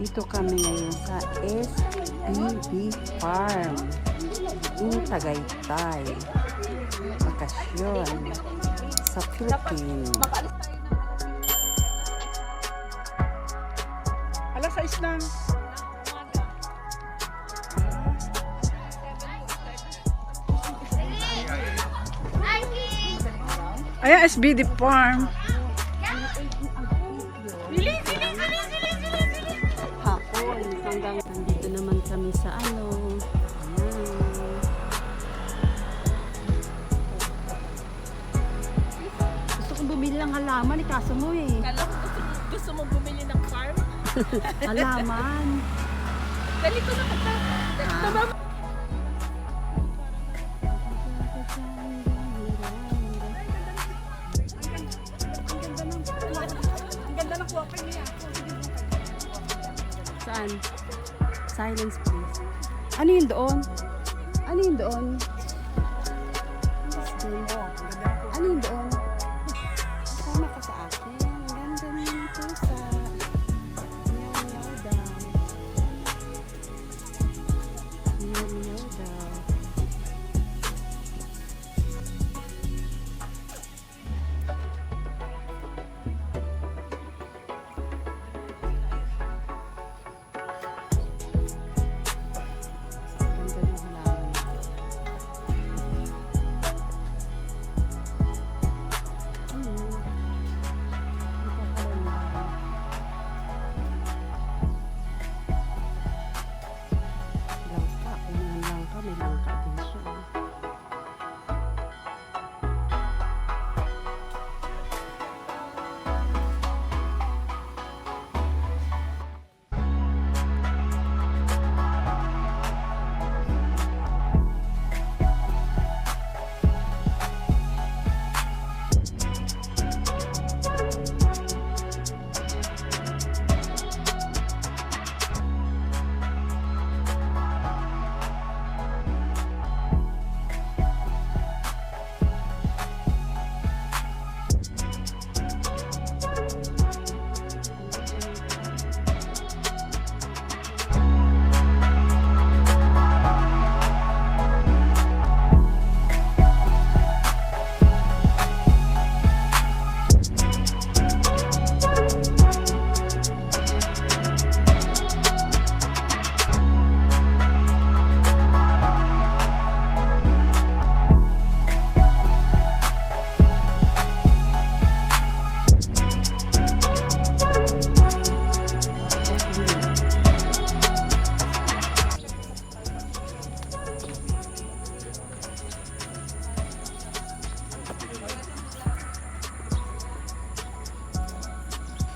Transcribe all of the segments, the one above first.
Dito kami ngayon sa SBB Farm in Tagaytay. Bakasyon sa Philippines. Alas 6 lang. Ayan, SBD Farm. Ng halaman, eh, kaso mo eh. Kala ko gusto, gusto mo bumili ng farm? Halaman. Dali ko na kita. Walker niya. Saan? Silence please. Ano yun doon? Ano yun doon? Ano yun doon?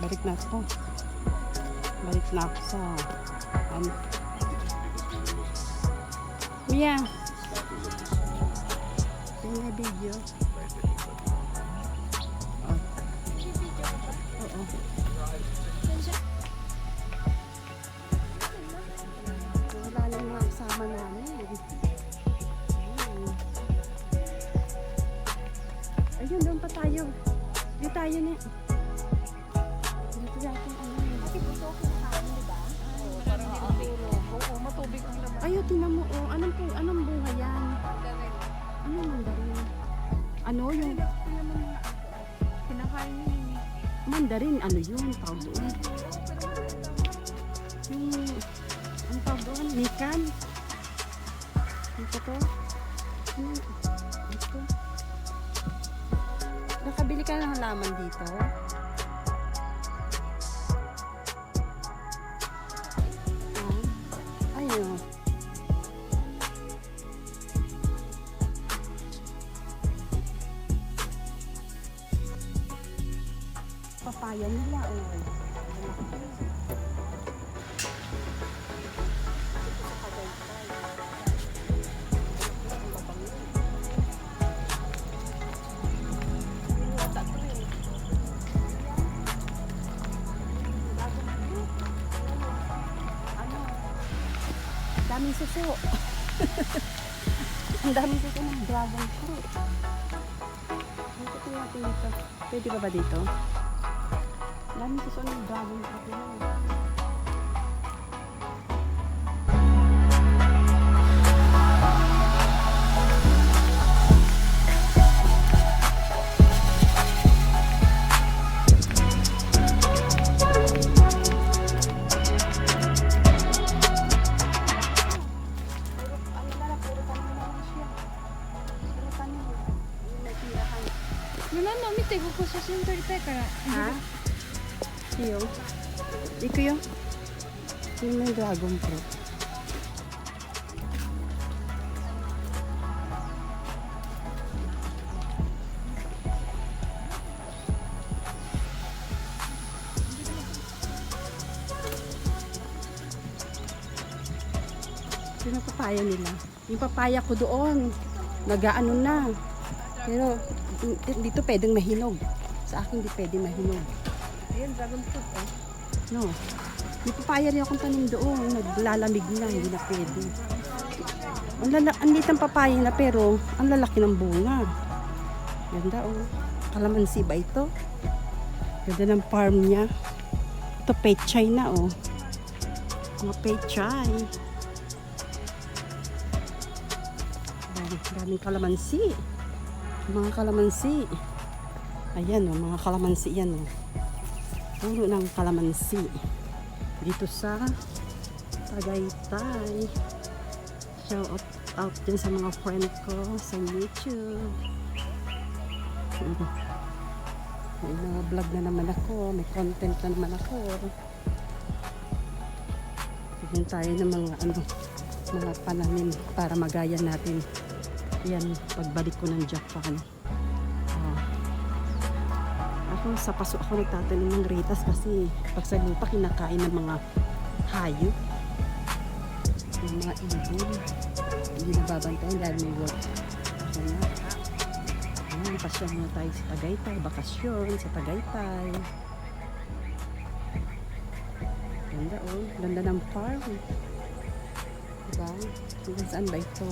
Balik na ako. Balik na ako sa ano. Mia. Yung may video. Oh. Oo. Wala lang mga kasama namin. Ayun. Ayun, doon pa tayo. Di tayo na. Dito yata ang ano. yun. Oo, matubig ang laman. Ayaw, tinan mo. Oh, anong, po, anong buhay yan? Ano mandarin? Ano yung Kinakain niya yun. mandarin? Ano yun? Tawag doon. Yung, ang tawag doon? Mikan? Ito to? Ano? Ito? Nakabili ka ng halaman dito? Papaya nila oh. Ano? Daming suso. Ang daming suso ng dragon fruit. Dito natin dito. Pwede ba ba dito? Dami kasi ng dragon fruit na. Remember, 見てここ写真撮りたいから。Kaya. Ha? Iyo. Iko yun. Yung may dragon fruit. Yung papaya nila. Yung papaya ko doon. Nagaano na. Pero dito pwedeng mahinog. Sa akin di pwedeng mahinog. Ayan, dragon fruit. Oh. No. May papaya rin akong tanim doon. Naglalamig na, hindi na pwede. Ang, lala, ang liit ang papaya na pero ang lalaki ng bunga. Ganda oh. Kalamansi ba ito? Ganda ng farm niya. Ito pechay na oh. Mga pechay. Dami, daming kalamansi. Mga kalamansi. Ayan oh, mga kalamansi yan oh puro ng kalamansi. Dito sa Tagaytay. Shout out din sa mga friend ko sa YouTube. May mga vlog na naman ako may content na naman ako. Bigyan tayo ng mga ano mga pananim para magaya natin. Yan pagbalik ko ng Japan. Ako, sa paso ako nagtatanim ng ritas kasi pag sa lupa kinakain ng mga hayop. Yung mga ibon. Hindi nababantayan dahil may work. Na. Ayan, pasyon muna tayo sa Tagaytay. Bakasyon sa Tagaytay. Ganda oh. Ganda ng farm. Diba? Hanggang saan ba ito?